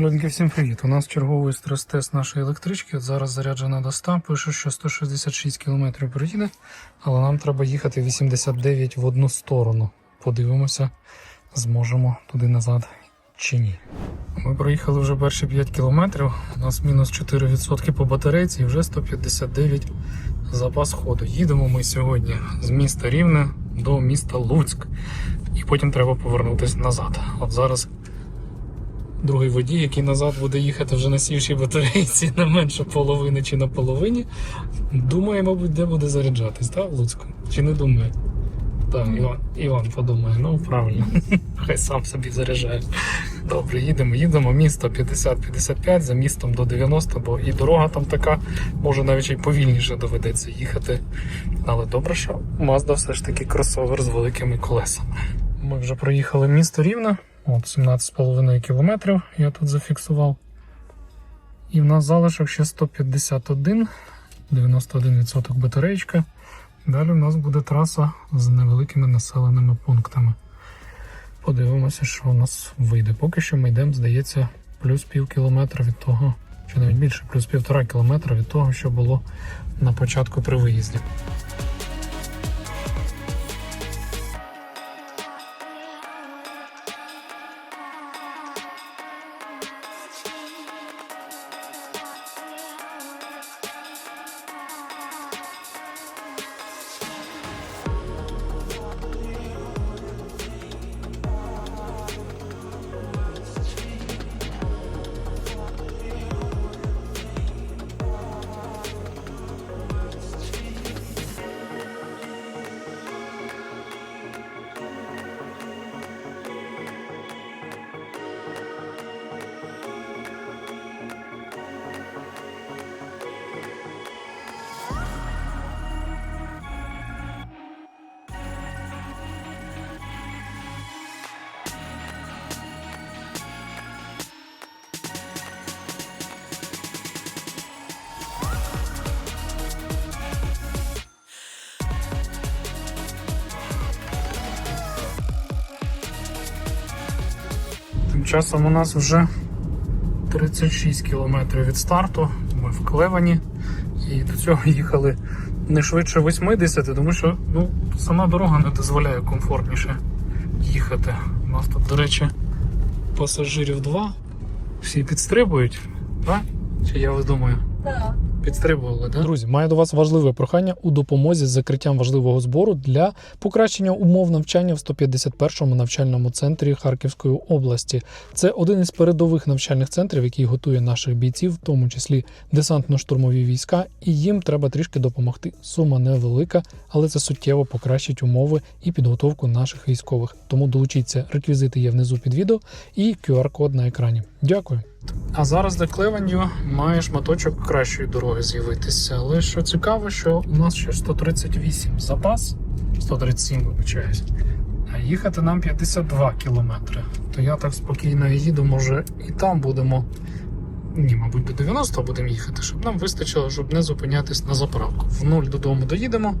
Люденьки, всім привіт. У нас черговий стрес-тест нашої електрички. От Зараз заряджена до 100, пише, що 166 км проїде, але нам треба їхати 89 в одну сторону. Подивимося, зможемо туди назад чи ні. Ми проїхали вже перші 5 кілометрів. У нас мінус 4% по батарейці і вже 159 запас ходу. Їдемо ми сьогодні з міста Рівне до міста Луцьк. І потім треба повернутися назад. От зараз другий водій, який назад буде їхати вже на сівшій батарейці на менше половини чи на половині. Думає, мабуть, де буде заряджатись, так, в Луцьку? Чи не думає? Так, Іван, Іван подумає, ну правильно. Хай сам собі заряджає. Добре, їдемо, їдемо. Місто 50-55, за містом до 90, бо і дорога там така, може навіть і повільніше доведеться їхати. Але добре, що Mazda все ж таки кросовер з великими колесами. Ми вже проїхали місто Рівне. От 17,5 кілометрів я тут зафіксував. І в нас залишок ще 151, 91% батареєчка. Далі в нас буде траса з невеликими населеними пунктами. Подивимося, що у нас вийде. Поки що ми йдемо, здається, плюс пів кілометра від того, чи навіть більше, плюс півтора кілометра від того, що було на початку при виїзді. Часом у нас вже 36 кілометрів від старту. Ми в Клевані. І до цього їхали не швидше 80, тому що ну, сама дорога не дозволяє комфортніше їхати. У нас тут, до речі, пасажирів два. Всі підстрибують, так? Чи я видумаю? Так. Да? Друзі, маю до вас важливе прохання у допомозі з закриттям важливого збору для покращення умов навчання в 151-му навчальному центрі Харківської області. Це один із передових навчальних центрів, який готує наших бійців, в тому числі десантно-штурмові війська, і їм треба трішки допомогти. Сума невелика, але це суттєво покращить умови і підготовку наших військових. Тому долучіться, реквізити є внизу під відео і QR-код на екрані. Дякую. А зараз для Клевендю має шматочок кращої дороги з'явитися. Але що цікаво, що у нас ще 138 запас, 137, вибачаюсь, а їхати нам 52 кілометри. То я так спокійно їду, може і там будемо. Ні, мабуть, до 90 будемо їхати, щоб нам вистачило, щоб не зупинятись на заправку. В нуль додому доїдемо.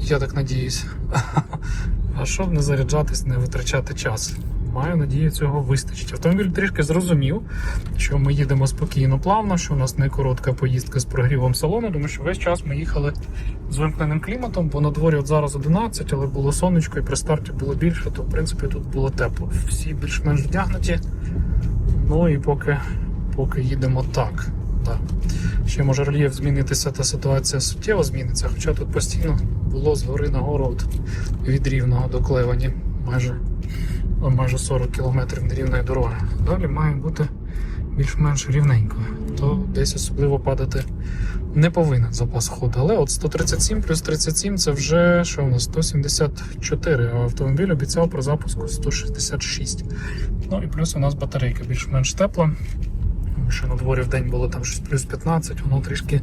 Я так надіюсь. А щоб не заряджатись, не витрачати час. Маю надію, цього вистачить. Автомобіль трішки зрозумів, що ми їдемо спокійно, плавно, що у нас не коротка поїздка з прогрівом салону, тому що весь час ми їхали з вимкненим кліматом, бо на дворі от зараз 11, але було сонечко і при старті було більше, то в принципі тут було тепло. Всі більш-менш вдягнуті. Ну і поки, поки їдемо так. Да. Ще може рельєф змінитися, та ситуація суттєво зміниться, хоча тут постійно було згори на гору від рівного до Клевані майже, о, майже 40 кілометрів нерівної дороги. Далі має бути більш-менш рівненько, то десь особливо падати не повинен запас ходу. Але от 137 плюс 37 це вже що у нас 174, а автомобіль обіцяв про запуску 166. Ну і плюс у нас батарейка більш-менш тепла. Що на дворі в день було там щось плюс 15, воно трішки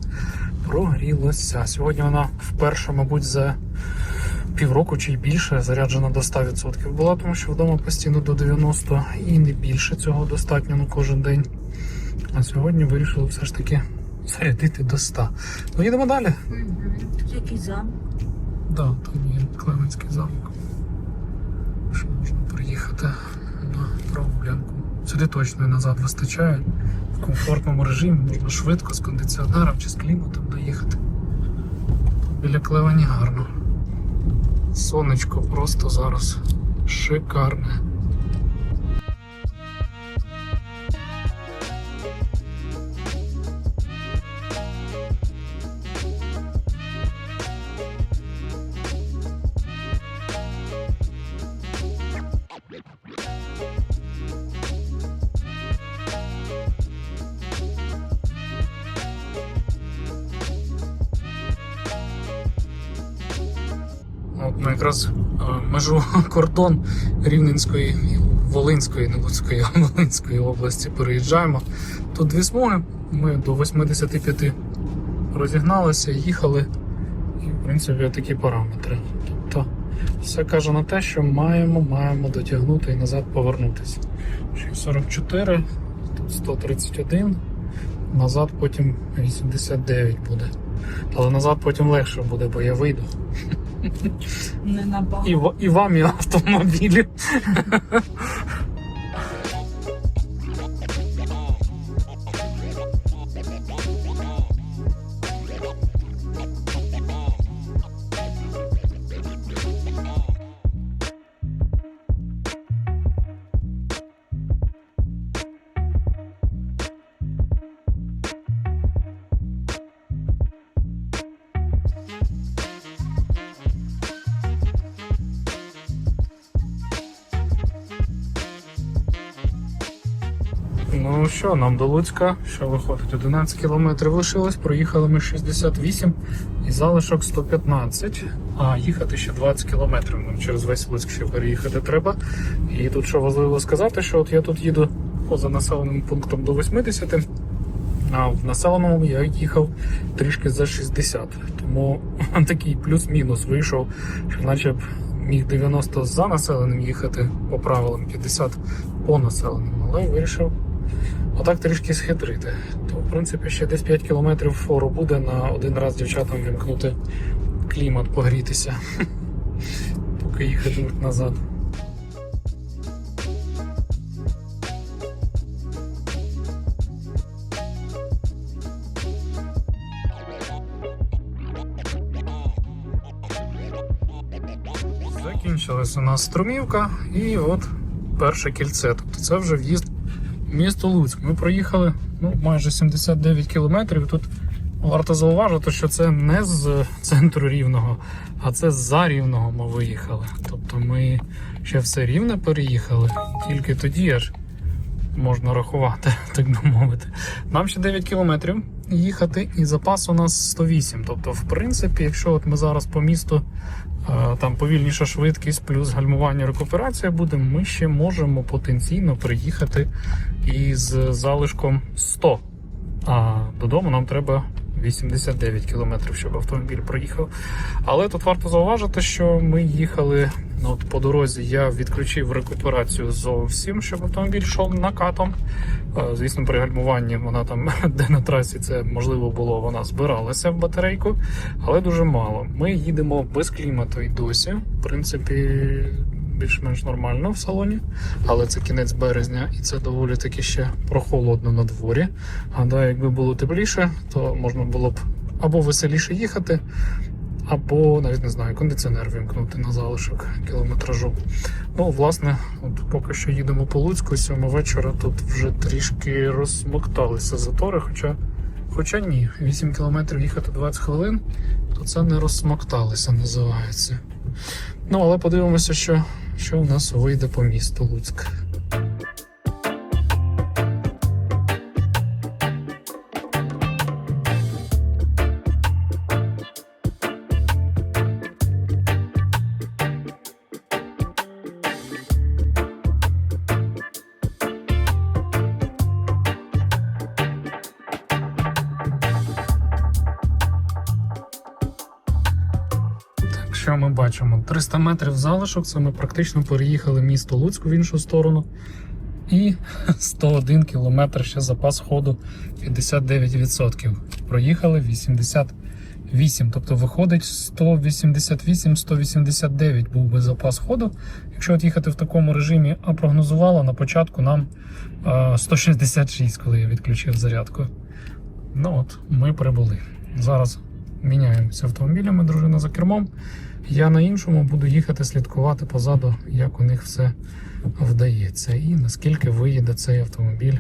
прогрілося. Сьогодні вона вперше, мабуть, за півроку чи й більше заряджена до 100% була, тому що вдома постійно до 90% і не більше цього достатньо на кожен день. А сьогодні вирішили все ж таки зарядити до 100. Ну їдемо далі. Тут який замок. Да, там є Клеменський замок. Що можна приїхати на прогулянку Сюди точно і назад вистачає. В комфортному режимі можна швидко з кондиціонером чи з кліматом доїхати. Біля Клевані гарно. Сонечко просто зараз шикарне. Межу кордон Рівненської Волинської, не Луцької, а Волинської області переїжджаємо. Тут дві смуги. Ми до 85 розігналися, їхали. І, в принципі, такі параметри. Тобто, все каже на те, що маємо, маємо дотягнути і назад повернутися. Ще 44, тут 131, назад потім 89 буде. Але назад потім легше буде, бо я вийду. Не набагато. І, в- і вам, і автомобілі. Що, нам до Луцька, що виходить? 11 кілометрів лишилось, проїхали ми 68 і залишок 115, а їхати ще 20 кілометрів. Нам через весь Луцьк ще переїхати треба. І тут що важливо сказати, що от я тут їду поза населеним пунктом до 80, а в населеному я їхав трішки за 60. Тому такий плюс-мінус вийшов, що наче б міг 90 за населеним їхати по правилам, 50 по населеному, але вирішив отак трішки схитрити. То, в принципі, ще десь 5 кілометрів фору буде на один раз дівчатам вімкнути клімат, погрітися, поки їхатимуть назад. Закінчилась у нас струмівка і от перше кільце. Тобто це вже в'їзд місто Луцьк. Ми проїхали ну, майже 79 кілометрів. Тут варто зауважити, що це не з центру рівного, а це за рівного ми виїхали. Тобто ми ще все рівне переїхали, тільки тоді аж можна рахувати, так би мовити. Нам ще 9 кілометрів їхати, і запас у нас 108. Тобто, в принципі, якщо от ми зараз по місту там повільніша швидкість плюс гальмування рекуперація буде, ми ще можемо потенційно приїхати із залишком 100. А додому нам треба 89 кілометрів, щоб автомобіль проїхав. Але тут варто зауважити, що ми їхали ну, от по дорозі. Я відключив рекуперацію зовсім, щоб автомобіль йшов накатом. Е, Звісно, при гальмуванні вона там, де на трасі це можливо було, вона збиралася в батарейку, але дуже мало. Ми їдемо без клімату і досі. В принципі, більш-менш нормально в салоні, але це кінець березня і це доволі таки ще прохолодно на дворі. Гадаю, якби було тепліше, то можна було б або веселіше їхати, або навіть не знаю, кондиціонер вімкнути на залишок кілометражу. Ну, власне, от поки що їдемо по Луцьку, сьома вечора тут вже трішки розсмокталися затори, хоча. Хоча ні, 8 кілометрів їхати 20 хвилин, то це не розсмокталися, називається. Ну, але подивимося, що, що у нас вийде по місту Луцьк. Бачимо? 300 метрів залишок, це ми практично переїхали місто Луцьк в іншу сторону. І 101 кілометр ще запас ходу 59%. Проїхали 8. Тобто виходить 188-189 був би запас ходу. Якщо от їхати в такому режимі, а прогнозувало на початку нам е, 166, коли я відключив зарядку. Ну от, ми прибули. Зараз міняємося автомобілями, дружина за кермом. Я на іншому буду їхати слідкувати позаду, як у них все вдається, і наскільки виїде цей автомобіль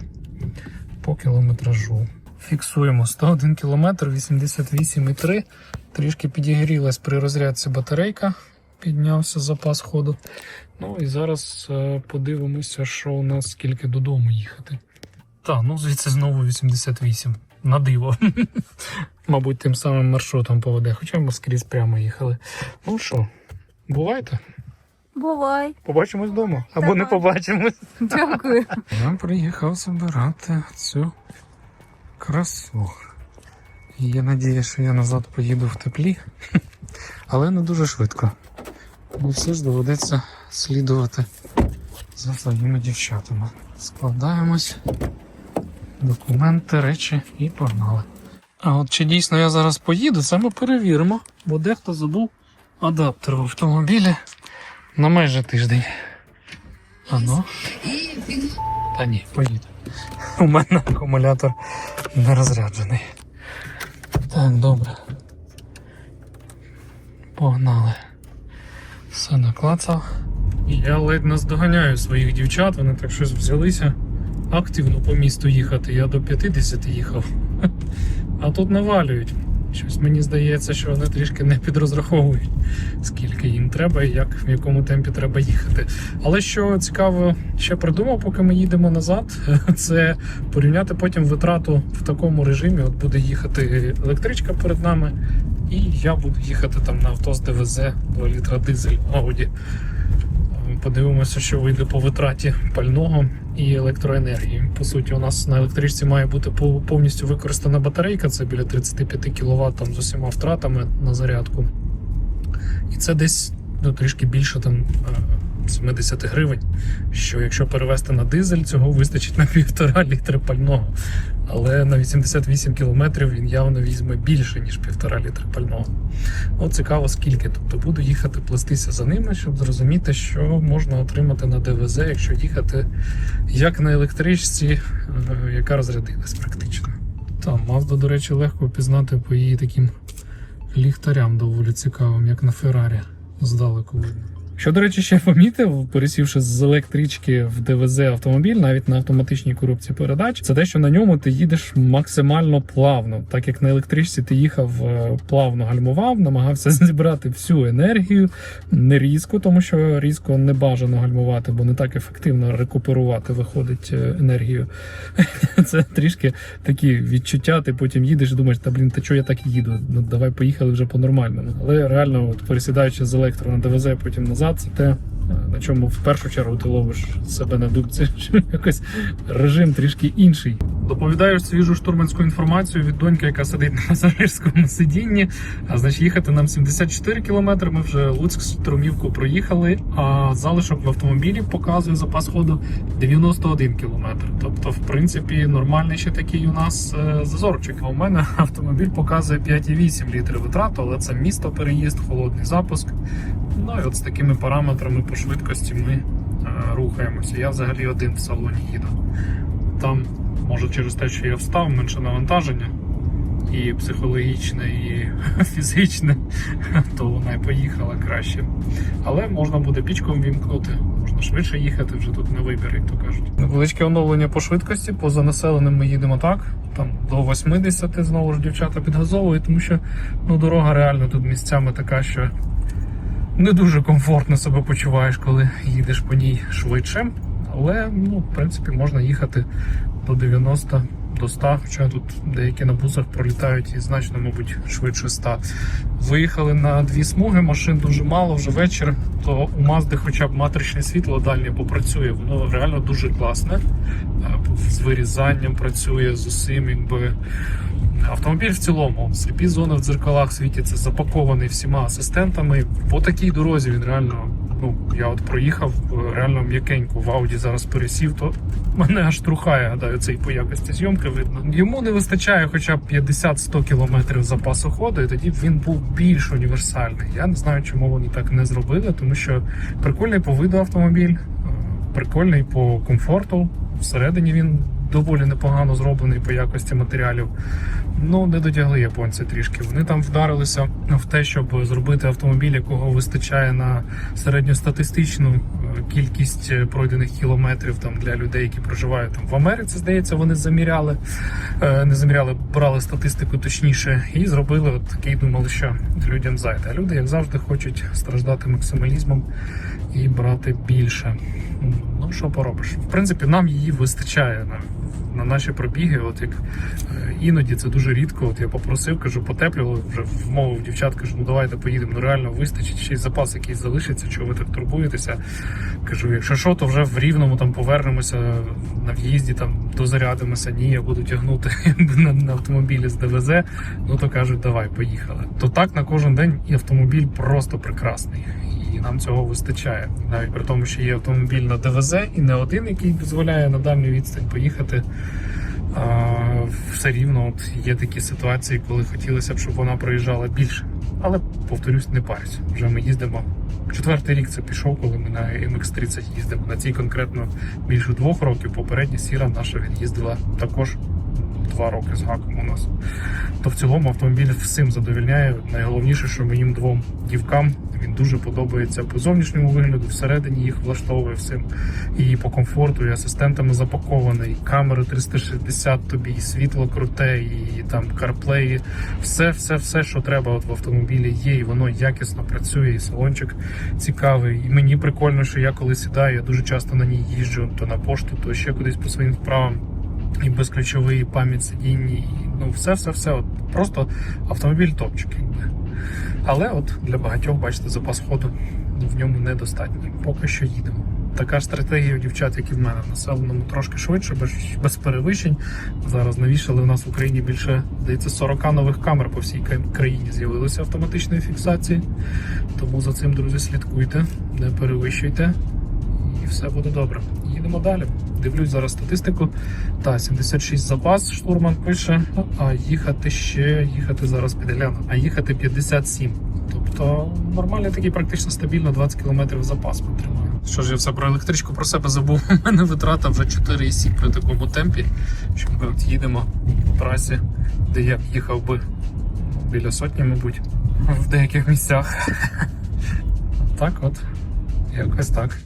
по кілометражу. Фіксуємо 101 км, 88,3. Трішки підігрілась при розрядці батарейка, піднявся запас ходу. Ну і зараз е, подивимося, що у нас скільки додому їхати. Так, ну звідси знову 88. На диво. Мабуть, тим самим маршрутом поведе, хоча ми скрізь прямо їхали. Ну що, бувайте? Бувай. Побачимось вдома. Або не побачимось. Дякую. Я приїхав забирати цю красу. І я надію, що я назад поїду в теплі, але не дуже швидко. Бо все ж доведеться слідувати за своїми дівчатами. Складаємось, документи, речі і погнали. А от чи дійсно я зараз поїду, це ми перевіримо, бо дехто забув адаптер в автомобілі на майже тиждень. А. Та ні, поїду. У мене акумулятор не розряджений. Так, добре. Погнали. Все наклацав. Я ледь наздоганяю своїх дівчат, вони так щось взялися активно по місту їхати. Я до 50 їхав. А тут навалюють. Щось мені здається, що вони трішки не підрозраховують, скільки їм треба і як в якому темпі треба їхати. Але що цікаво, ще придумав, поки ми їдемо назад, це порівняти потім витрату в такому режимі. От буде їхати електричка перед нами, і я буду їхати там на авто з ДВЗ 2 літра дизель Audi. Подивимося, що вийде по витраті пального і електроенергії. По суті, у нас на електричці має бути повністю використана батарейка, це біля 35 кВт там, з усіма втратами на зарядку. І це десь ну, трішки більше там, е, 70 гривень. Що якщо перевести на дизель, цього вистачить на півтора літри пального. Але на 88 кілометрів він явно візьме більше, ніж півтора літри пального. От цікаво, скільки. Тобто буду їхати плестися за ними, щоб зрозуміти, що можна отримати на ДВЗ, якщо їхати як на електричці, е, яка розрядилась практично. Там Мазда, до речі, легко впізнати по її таким ліхтарям доволі цікавим, як на Феррарі. Здалеку видно. Що, до речі, ще помітив, пересівши з електрички в ДВЗ автомобіль, навіть на автоматичній коробці передач, це те, що на ньому ти їдеш максимально плавно. Так як на електричці ти їхав е, плавно гальмував, намагався зібрати всю енергію, не різко, тому що різко не бажано гальмувати, бо не так ефективно рекуперувати виходить е, енергію. Це трішки такі відчуття. Ти потім їдеш і думаєш, та блін, та чого я так їду? Ну давай поїхали вже по-нормальному. Але реально, от, пересідаючи з електро на ДВЗ, потім назад, це те, на чому в першу чергу ти ловиш себе на дубці. що якось режим трішки інший. Доповідаю свіжу штурманську інформацію від доньки, яка сидить на пасажирському сидінні. А значить, їхати нам 74 кілометри. Ми вже Луцьк струмівку проїхали. А залишок в автомобілі показує запас ходу 91 кілометр. Тобто, в принципі, нормальний ще такий у нас е, зазорчик. А у мене автомобіль показує 5,8 літрів витрату, але це місто переїзд, холодний запуск. Ну і от з такими параметрами по швидкості ми е, рухаємося. Я взагалі один в салоні їду. Там, може, через те, що я встав, менше навантаження, і психологічне, і фізичне, то вона і поїхала краще. Але можна буде пічком вімкнути, можна швидше їхати, вже тут не вибір, як то кажуть. Невеличке оновлення по швидкості, поза населеним ми їдемо так. Там до 80 знову ж дівчата підгазовують, тому що ну, дорога реально тут місцями така, що не дуже комфортно себе почуваєш, коли їдеш по ній швидше. Але ну, в принципі можна їхати до 90 до 100, хоча тут деякі на бусах пролітають і значно, мабуть, швидше 100. Виїхали на дві смуги, машин дуже мало, вже вечір, то у Мазди хоча б матричне світло дальнє попрацює, воно реально дуже класне. Е, З вирізанням працює, з усім, якби. Автомобіль в цілому, сліпі зони в дзеркалах світяться, запакований всіма асистентами. По такій дорозі він реально ну я от проїхав е, реально м'якенько в Ауді зараз пересів, то мене аж трухає, гадаю, цей по якості зйомки видно. Йому не вистачає хоча б 50-100 кілометрів запасу ходу, і тоді б він був більш універсальний. Я не знаю, чому вони так не зробили, тому що прикольний по виду автомобіль, е, прикольний по комфорту. Всередині він доволі непогано зроблений по якості матеріалів. Ну, не дотягли японці трішки. Вони там вдарилися в те, щоб зробити автомобіль, якого вистачає на середньостатистичну е, кількість е, пройдених кілометрів там для людей, які проживають там в Америці. Здається, вони заміряли, е, не заміряли, брали статистику точніше, і зробили от такий, думали, що людям зайде. А люди, як завжди, хочуть страждати максималізмом і брати більше. Що поробиш? В принципі, нам її вистачає на, на наші пробіги. От як е, іноді це дуже рідко. От я попросив, кажу, потеплювали, вже вмовив дівчат, кажу, ну давайте поїдемо. Ну реально вистачить, ще й запас якийсь залишиться, чого ви так турбуєтеся. Кажу, якщо що, то вже в рівному там повернемося на в'їзді, там дозарядимося. Ні, я буду тягнути на, на автомобілі з ДВЗ. Ну то кажуть, давай, поїхали. То так на кожен день і автомобіль просто прекрасний. І нам цього вистачає. Навіть при тому, що є автомобіль на ДВЗ і не один, який дозволяє на дальню відстань поїхати. Все рівно от є такі ситуації, коли хотілося б, щоб вона проїжджала більше. Але повторюсь, не парюсь. Вже ми їздимо. Четвертий рік це пішов, коли ми на MX-30 їздимо. На цій конкретно більше двох років. Попередня сіра наша від'їздила також два роки з гаком у нас. То в цілому автомобіль всім задовільняє. Найголовніше, що моїм двом дівкам він дуже подобається по зовнішньому вигляду, всередині їх влаштовує всім. І по комфорту, і асистентами запакований, і камери 360 тобі, і світло круте, і там CarPlay, все, все, все, що треба от в автомобілі є, і воно якісно працює, і салончик цікавий. І мені прикольно, що я коли сідаю, я дуже часто на ній їжджу, то на пошту, то ще кудись по своїм справам. І безключовий, пам'ять сидінь, ну все, все, все. От просто автомобіль топчик, якби. Але от для багатьох, бачите, запас ходу в ньому недостатній. Поки що їдемо. Така ж стратегія у дівчат, як і в мене, населеному трошки швидше, без, без перевищень. Зараз навішали в нас в Україні більше, здається, 40 нових камер по всій країні з'явилися автоматичної фіксації. Тому за цим, друзі, слідкуйте, не перевищуйте, і все буде добре. Їдемо далі. Дивлюсь зараз статистику. Та 76 запас штурман пише, а їхати ще їхати зараз підгляну, а їхати 57. Тобто нормально такий практично стабільно 20 км запас ми. Що ж я все про електричку про себе забув. У мене витрата вже 4,7 при такому темпі. Що ми от їдемо по трасі, де я їхав би біля сотні, мабуть, в деяких місцях. Так от, якось так.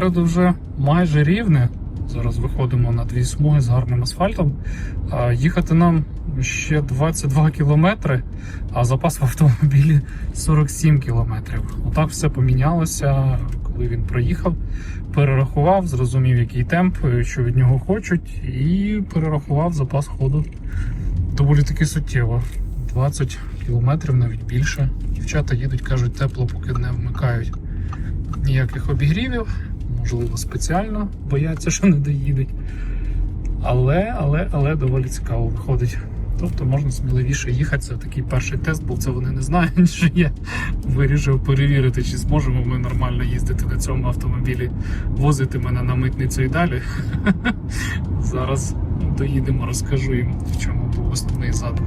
Попереду вже майже рівне. Зараз виходимо на дві смуги з гарним асфальтом. Їхати нам ще 22 кілометри, а запас в автомобілі 47 кілометрів. Отак все помінялося, коли він проїхав. Перерахував, зрозумів, який темп, що від нього хочуть, і перерахував запас ходу доволі таки суттєво. 20 кілометрів, навіть більше. Дівчата їдуть, кажуть, тепло, поки не вмикають ніяких обігрівів, можливо, спеціально бояться, що не доїдуть. Але, але, але доволі цікаво виходить. Тобто можна сміливіше їхати. Це такий перший тест, бо це вони не знають, що я вирішив перевірити, чи зможемо ми нормально їздити на цьому автомобілі, возити мене на митницю і далі. Зараз доїдемо, розкажу їм, в чому був основний задум.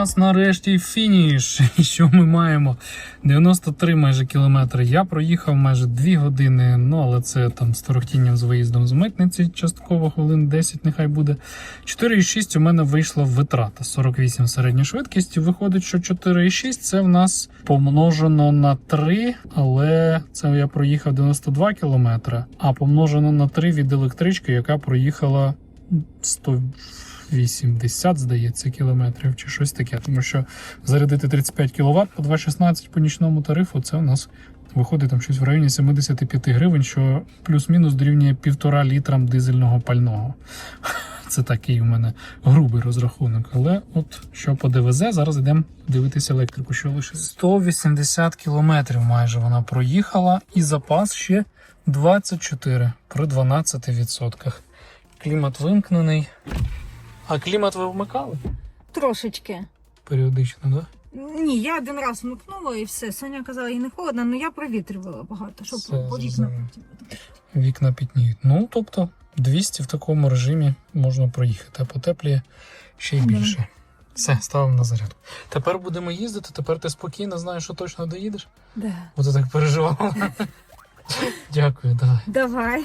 Нас нарешті фініш. І що ми маємо? 93 майже кілометри. Я проїхав майже 2 години, ну але це там з торохтінням з виїздом з митниці, частково хвилин 10, нехай буде. 4,6 у мене вийшла витрата. 48 середня швидкість. Виходить, що 4,6 це в нас помножено на 3, але це я проїхав 92 кілометри, а помножено на 3 від електрички, яка проїхала 180, здається, кілометрів чи щось таке. Тому що зарядити 35 кВт по 2,16 по нічному тарифу, це у нас виходить там щось в районі 75 гривень, що плюс-мінус дорівнює півтора літрам дизельного пального. Це такий у мене грубий розрахунок. Але от що по ДВЗ, зараз йдемо дивитися електрику, що лише 180 кілометрів майже вона проїхала, і запас ще 24 при 12%. Клімат вимкнений. А клімат ви вмикали? Трошечки. Періодично, так? Ні, я один раз вмикнула і все. Соня казала, їй не холодно, але я провітрювала багато, щоб Все, по зрозуміло. Вікна пітніють. Ну, тобто 200 в такому режимі можна проїхати, а потепліє ще й Да. більше. Все, ставимо на зарядку. Тепер будемо їздити, тепер ти спокійно знаєш, що точно доїдеш. Да. Бо ти так переживала. Дякую, давай. Давай.